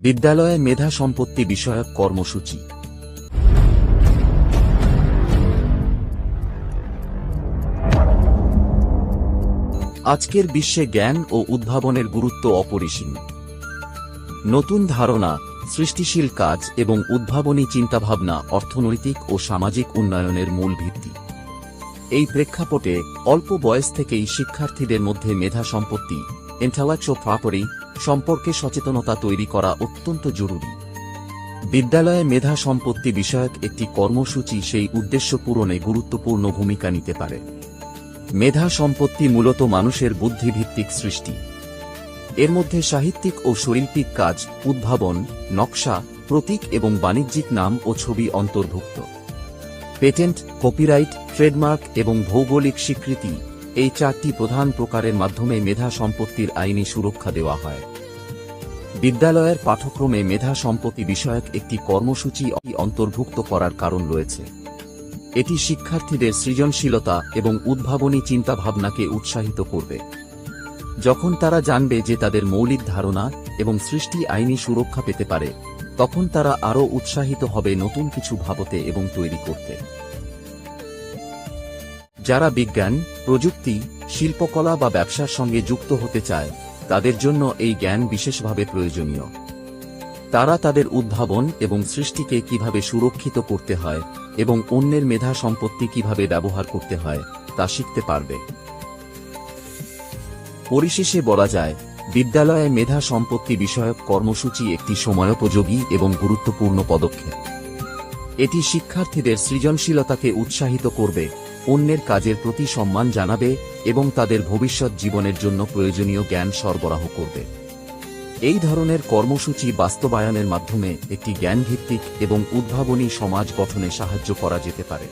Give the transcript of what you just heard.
বিদ্যালয়ে মেধা সম্পত্তি বিষয়ক কর্মসূচি। আজকের বিশ্বে জ্ঞান ও উদ্ভাবনের গুরুত্ব অপরিসীম। নতুন ধারণা, সৃষ্টিশীল কাজ এবং উদ্ভাবনী চিন্তাভাবনা অর্থনৈতিক ও সামাজিক উন্নয়নের মূল ভিত্তি। এই প্রেক্ষাপটে অল্প বয়স থেকেই শিক্ষার্থীদের মধ্যে মেধা সম্পত্তি ইন্টালেকচুয়াল প্রপার্টি সম্পর্কে সচেতনতা তৈরি করা অত্যন্ত জরুরি। বিদ্যালয়ে মেধা সম্পত্তি বিষয়ক একটি কর্মসূচি সেই উদ্দেশ্য পূরণে গুরুত্বপূর্ণ ভূমিকা নিতে পারে। মেধা সম্পত্তি মূলত মানুষের বুদ্ধিভিত্তিক সৃষ্টি। এর মধ্যে সাহিত্যিক ও শৈল্পিক কাজ, উদ্ভাবন, নকশা, প্রতীক এবং বাণিজ্যিক নাম ও ছবি অন্তর্ভুক্ত। পেটেন্ট, কপিরাইট, ট্রেডমার্ক এবং ভৌগোলিক স্বীকৃতি এই চারটি প্রধান প্রকারের মাধ্যমে মেধা সম্পত্তির আইনি সুরক্ষা দেওয়া হয়। বিদ্যালয়ের পাঠ্যক্রমে মেধা সম্পত্তি বিষয়ক একটি কর্মসূচি অন্তর্ভুক্ত করার কারণ রয়েছে। এটি শিক্ষার্থীদের সৃজনশীলতা এবং উদ্ভাবনী চিন্তাভাবনাকে উৎসাহিত করবে। যখন তারা জানবে যে তাদের মৌলিক ধারণা এবং সৃষ্টি আইনি সুরক্ষা পেতে পারে, তখন তারা আরও উৎসাহিত হবে নতুন কিছু ভাবতে এবং তৈরি করতে। যারা বিজ্ঞান, প্রযুক্তি, শিল্পকলা বা ব্যবসার সঙ্গে যুক্ত হতে চায়, তাদের জন্য এই জ্ঞান বিশেষভাবে প্রয়োজনীয়। তারা তাদের উদ্ভাবন এবং সৃষ্টিকে কীভাবে সুরক্ষিত করতে হয় এবং অন্যের মেধা সম্পত্তি কীভাবে ব্যবহার করতে হয়, তা শিখতে পারবে। পরিশেষে বলা যায়, বিদ্যালয়ে মেধা সম্পত্তি বিষয়ক কর্মসূচি একটি সময়োপযোগী এবং গুরুত্বপূর্ণ পদক্ষেপ। এটি শিক্ষার্থীদের সৃজনশীলতাকে উৎসাহিত করবে অন্যের কাজের প্রতি সম্মান জানাবে এবং তাদের ভবিষ্যৎ জীবনের জন্য প্রয়োজনীয় জ্ঞান সরবরাহ করবে। এই ধরনের কর্মসূচি বাস্তবায়নের মাধ্যমে একটি জ্ঞানভিত্তিক এবং উদ্ভাবনী সমাজ গঠনে সাহায্য করা যেতে পারে।